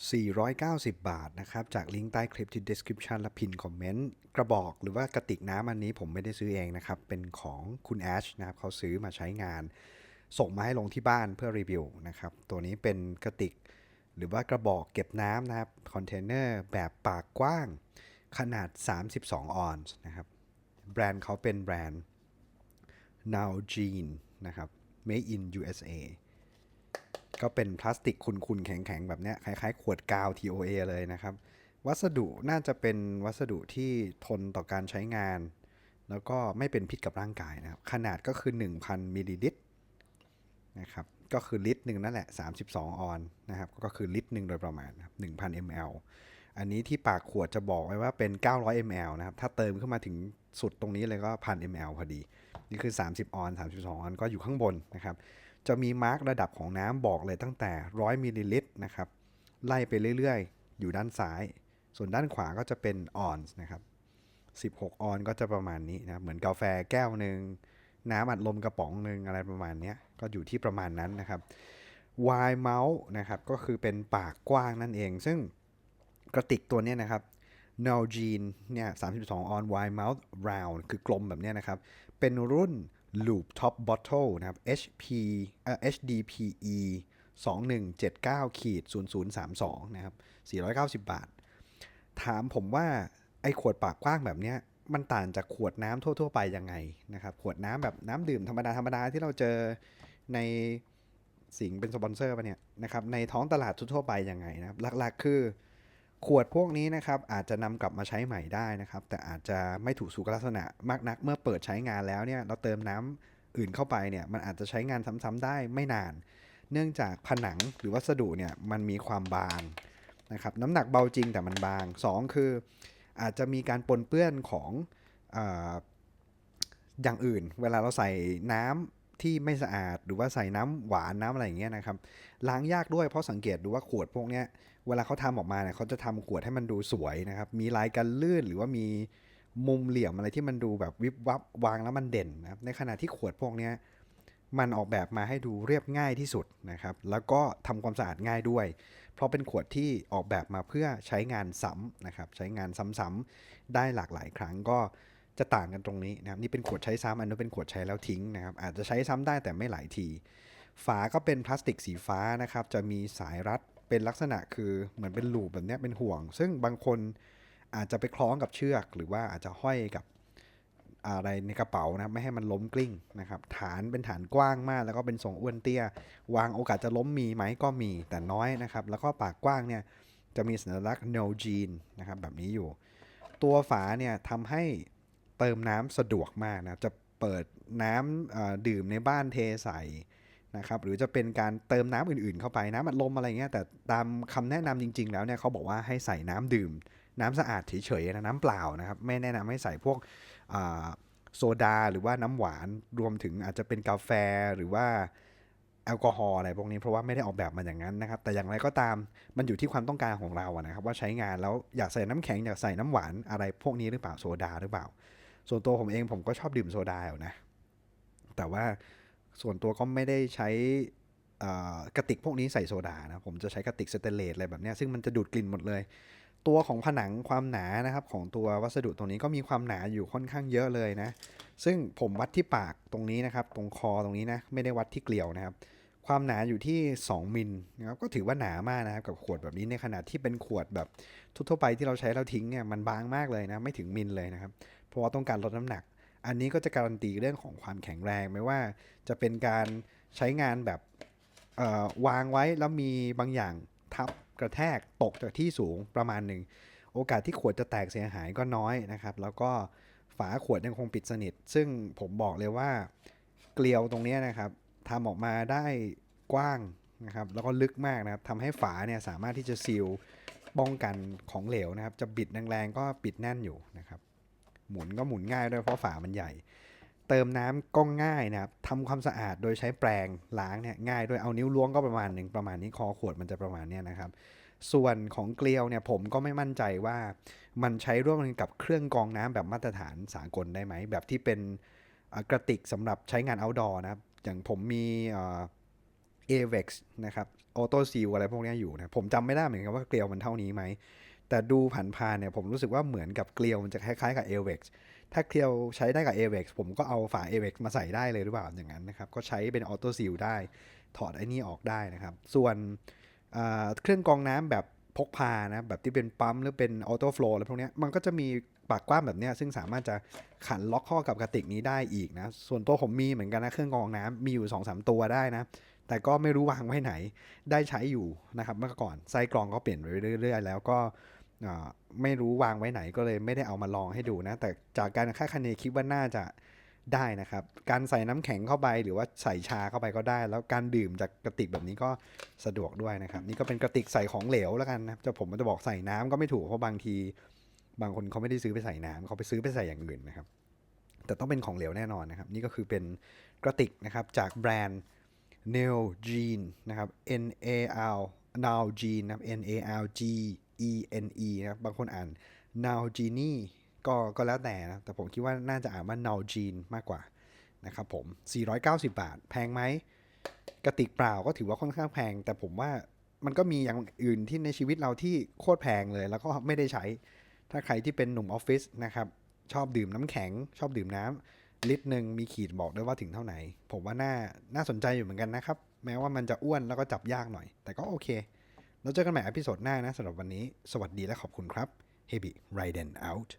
490 บาทนะครับ จากลิงก์ใต้คลิปที่ description และพินคอมเมนต์กระบอกหรือว่ากระติกน้ำอันนี้ผมไม่ได้ซื้อเองนะครับ เป็นของคุณแอชนะครับเขาซื้อมาใช้งาน ส่งมาให้ลงที่บ้านเพื่อรีวิวนะครับ ตัวนี้เป็นกระติก หรือว่ากระบอกเก็บน้ำนะครับคอนเทนเนอร์แบบปากกว้าง ขนาด 32 ออนซ์นะครับ แบรนด์เขาเป็นแบรนด์ Now Jean นะครับ Made in USA ก็เป็นพลาสติกคุนๆแข็งๆ แบบเนี้ยคล้ายๆ ขวดกาว TOA เลยนะครับ วัสดุน่าจะเป็นวัสดุที่ทนต่อการใช้งาน แล้วก็ไม่เป็นพิษกับร่างกายนะครับ ขนาดก็คือ 1,000มิลลิลิตรนะครับก็คือลิตรหนึ่งนั่นแหละ 32 ออนนะครับ ก็คือลิตรหนึ่งโดยประมาณนะครับ1,000 ml อันนี้ที่ปากขวดจะบอกไว้ว่าเป็น 900 ml นะครับ ถ้าเติมขึ้นมาถึงสุดตรงนี้เลยก็ 1,000 ml พอดี นี่คือ 30 ออน 32 ออนก็อยู่ข้างบนนะครับ จะมีมาร์กระดับของน้ำบอกเลยตั้งแต่ 100มิลลิลิตรนะครับ ไล่ไปเรื่อยๆ อยู่ด้านซ้าย ส่วนด้านขวาก็จะเป็นออนซ์นะครับ16 ออนก็จะประมาณนี้นะเหมือนกาแฟแก้วหนึ่งน้ำอัดลมกระป๋องหนึ่งอะไรประมาณนี้ก็อยู่ที่ประมาณนั้นนะครับ wide mouth นะครับก็คือเป็นปากกว้างนั่นเอง ซึ่งกระติกตัวนี้นะครับ n o g e n เนี่ย32ออน wide mouth round คือกลมแบบนี้นะครับ เป็นรุ่น loop top bottle นะครับ HP เอ่อ HDPE 2179ขีด0032 นะครับ 490 บาท ถามผมว่า ไอ้ขวดปากกว้างแบบเนี้ย มันต่างจากขวดน้ำทั่ว ๆ ไปยังไงนะครับ ขวดน้ำแบบน้ำดื่มธรรมดา ธรรมดาที่เราเจอในสิงเป็นสปอนเซอร์ปะเนี่ยนะครับ ในท้องตลาดทั่ว ๆ ไปยังไงนะครับ หลัก ๆ คือ ขวดพวกนี้นะครับอาจจะนำกลับมาใช้ใหม่ได้นะครับ แต่อาจจะไม่ถูกสุขลักษณะมากนัก เมื่อเปิดใช้งานแล้วเนี่ยเราเติมน้ำอื่นเข้าไปเนี่ยมันอาจจะใช้งานซ้ำๆได้ไม่นาน เนื่องจากผนังหรือวัสดุเนี่ยมันมีความบางนะครับน้ำหนักเบาจริงแต่มันบาง 2 คือ อาจจะมีการปนเปื้อนของออย่างอื่น เวลาเราใส่น้ำที่ไม่สะอาด หรือว่าใส่น้ำหวานน้ำอะไรอย่างเงี้ยนะครับล้างยากด้วยเพราะสังเกตดูว่าขวดพวกเนี้ย เวลาเขาทำออกมาเนี่ยเขาจะทำขวดให้มันดูสวยนะครับ มีลายกันลื่นหรือว่ามีมุมเหลี่ยมอะไรที่มันดูแบบวิบวับวางแล้วมันเด่นนะครับ ในขณะที่ขวดพวกนี้มันออกแบบมาให้ดูเรียบง่ายที่สุดนะครับ แล้วก็ทำความสะอาดง่ายด้วย เพราะเป็นขวดที่ออกแบบมาเพื่อใช้งานซ้ำนะครับ ใช้งานซ้ำๆได้หลากหลายครั้งก็จะต่างกันตรงนี้นะครับ นี่เป็นขวดใช้ซ้ำอันนู้เป็นขวดใช้แล้วทิ้งนะครับ อาจจะใช้ซ้ำได้แต่ไม่หลายที ฝาก็เป็นพลาสติกสีฟ้านะครับ จะมีสายรัด เป็นลักษณะคือเหมือนเป็นลูปแบบนี้เป็นห่วง ซึ่งบางคนอาจจะไปคล้องกับเชือก หรือว่าอาจจะห้อยกับอะไรในกระเป๋านะไม่ให้มันล้มกลิ้งนะครับ ฐานเป็นฐานกว้างมาก แล้วก็เป็นทรงอ้วนเตี้ย วางโอกาสจะล้มมีไหมก็มีแต่น้อยนะครับ แล้วก็ปากกว้างเนี่ยจะมีสัญลักษณ์ no gene นะครับแบบนี้อยู่ ตัวฝาเนี่ยทำให้เติมน้ำสะดวกมากนะจะเปิดน้ำดื่มในบ้านเทใส่ นะครับหรือจะเป็นการเติมน้ำอื่นๆ เข้าไปน้ำอัดลมอะไรเงี้ยแต่ตามคำแนะนำจริง ๆ แล้วเนี่ยเขาบอกว่าให้ใส่น้ำดื่ม น้ำสะอาดเฉยๆนะน้ำเปล่านะครับไม่แนะนำให้ใส่พวกโซดาหรือว่าน้ำหวานรวมถึงอาจจะเป็นกาแฟหรือว่าแอลกอฮอล์อะไรพวกนี้เพราะว่าไม่ได้ออกแบบมาอย่างนั้นนะครับ แต่อย่างไรก็ตามมันอยู่ที่ความต้องการของเราอะนะครับ ว่าใช้งานแล้วอยากใส่น้ำแข็งอยากใส่น้ำหวานอะไรพวกนี้หรือเปล่าโซดาหรือเปล่า ส่วนตัวผมเองผมก็ชอบดื่มโซดาอยู่นะแต่ว่า ส่วนตัวก็ไม่ได้ใช้กระติกพวกนี้ใส่โซดานะผมจะใช้กระติกสเตนเลสอะไรแบบนี้ซึ่งมันจะดูดกลิ่นหมดเลย ตัวของผนังความหนานะครับของตัววัสดุตรงนี้ก็มีความหนาอยู่ค่อนข้างเยอะเลยนะ ซึ่งผมวัดที่ปากตรงนี้นะครับ ตรงคอตรงนี้นะไม่ได้วัดที่เกลียวนะครับ ความหนาอยู่ที่ 2มิลนะครับก็ถือว่าหนามากนะครับกับขวดแบบนี้ในขณะที่เป็นขวดแบบทั่วไปที่เราใช้แล้วทิ้งเนี่ยมันบางมากเลยนะไม่ถึงมิลเลยนะครับ เพราะว่าต้องการลดน้ำหนัก อันนี้ก็จะการันตีเรื่องของความแข็งแรงไม่ว่าจะเป็นการใช้งานแบบวางไว้แล้วมีบางอย่างทับกระแทกตกจากที่สูงประมาณหนึ่งโอกาสที่ขวดจะแตกเสียหายก็น้อยนะครับ แล้วก็ฝาขวดยังคงปิดสนิท ซึ่งผมบอกเลยว่าเกลียวตรงนี้นะครับทำออกมาได้กว้างนะครับแล้วก็ลึกมากนะครับทำให้ฝาเนี่ยสามารถที่จะซีลป้องกันของเหลวนะครับ จะบิดแรงๆก็ปิดแน่นอยู่นะครับ หมุนก็หมุนง่ายด้วยเพราะฝามันใหญ่ เติมน้ำก็ง่ายนะครับทำความสะอาดโดยใช้แปรงล้างเนี่ยง่ายด้วยเอานิ้วล้วงก็ประมาณหนึ่งประมาณนี้คอขวดมันจะประมาณเนี้ยนะครับ ส่วนของเกลียวเนี่ยผมก็ไม่มั่นใจว่ามันใช้ร่วมกันกับเครื่องกรองน้ำแบบมาตรฐานสากลได้ไหมแบบที่เป็นกระติกสำหรับใช้งาน outdoor นะครับอย่างผมมีเอ่อ AVEX นะครับ Auto Seal อะไรพวกนี้อยู่นะผมจำไม่ได้เหมือนกันว่าเกลียวมันเท่านี้ไหม แต่ดูผ่านๆเนี่ยผมรู้สึกว่าเหมือนกับเกลียวมันจะคล้ายๆกับ AVEX ถ้าเกลียวใช้ได้กับ AVEX ผมก็เอาฝา AVEX มาใส่ได้เลยหรือเปล่าอย่างนั้นนะครับ ก็ใช้เป็น Auto Seal ได้ ถอดไอ้นี่ออกได้นะครับ ส่วนเครื่องกรองน้ำแบบพกพานะแบบที่เป็นปั๊มหรือเป็นออโต้ฟลูอะไรพวกนี้มันก็จะมีปากกว้างแบบนี้ซึ่งสามารถจะขันล็อกข้อกับกระติกนี้ได้อีกนะ ส่วนตัวผมมีเหมือนกันนะเครื่องกรองน้ำมีอยู่2อสตัวได้นะ แต่ก็ไม่รู้วางไว้ไหนได้ใช้อยู่นะครับเมื่อก่อนไส้กรองก็เปลี่ยนไปเรื่อยๆ แล้วก็ ไม่รู้วางไว้ไหนก็เลยไม่ได้เอามาลองให้ดูนะ แต่จากการคาดคะเนคิดว่าน่าจะได้นะครับ การใส่น้ำแข็งเข้าไปหรือว่าใส่ชาเข้าไปก็ได้ แล้วการดื่มจากกระติกแบบนี้ก็สะดวกด้วยนะครับ นี่ก็เป็นกระติกใส่ของเหลวแล้วกันนะจะผมจะบอกใส่น้ำก็ไม่ถูกเพราะบางที บางคนเขาไม่ได้ซื้อไปใส่น้ำเขาไปซื้อไปใส่อย่างอื่นนะครับ แต่ต้องเป็นของเหลวแน่นอนนะครับ นี่ก็คือเป็นกระติกนะครับจากแบรนด์ n a l Gene นะครับ N A L n a l Gene นะครับ N A L G E E.N.E. นะครับบางคนอ่าน n a l Genie ก็ก็แล้วแต่นะ แต่ผมคิดว่าน่าจะอ่านว่า n a l Gene มากกว่านะครับผม 490 บาท แพงไหมกระติกเปล่าก็ถือว่าค่อนข้างแพง แต่ผมว่ามันก็มีอย่างอื่นที่ในชีวิตเราที่โคตรแพงเลย แล้วก็ไม่ได้ใช้ ถ้าใครที่เป็นหนุ่มออฟฟิศนะครับ ชอบดื่มน้ำแข็ง ชอบดื่มน้ำลิตรหนึ่งมีขีดบอกด้วยว่าถึงเท่าไหร่ผมว่าน่าน่าสนใจอยู่เหมือนกันนะครับ แม้ว่ามันจะอ้วนแล้วก็จับยากหน่อย แต่ก็โอเค เราเจอกันใหม่อพิโซดหน้านะสำหรับวันนี้ สวัสดีและขอบคุณครับ Hebi Raiden out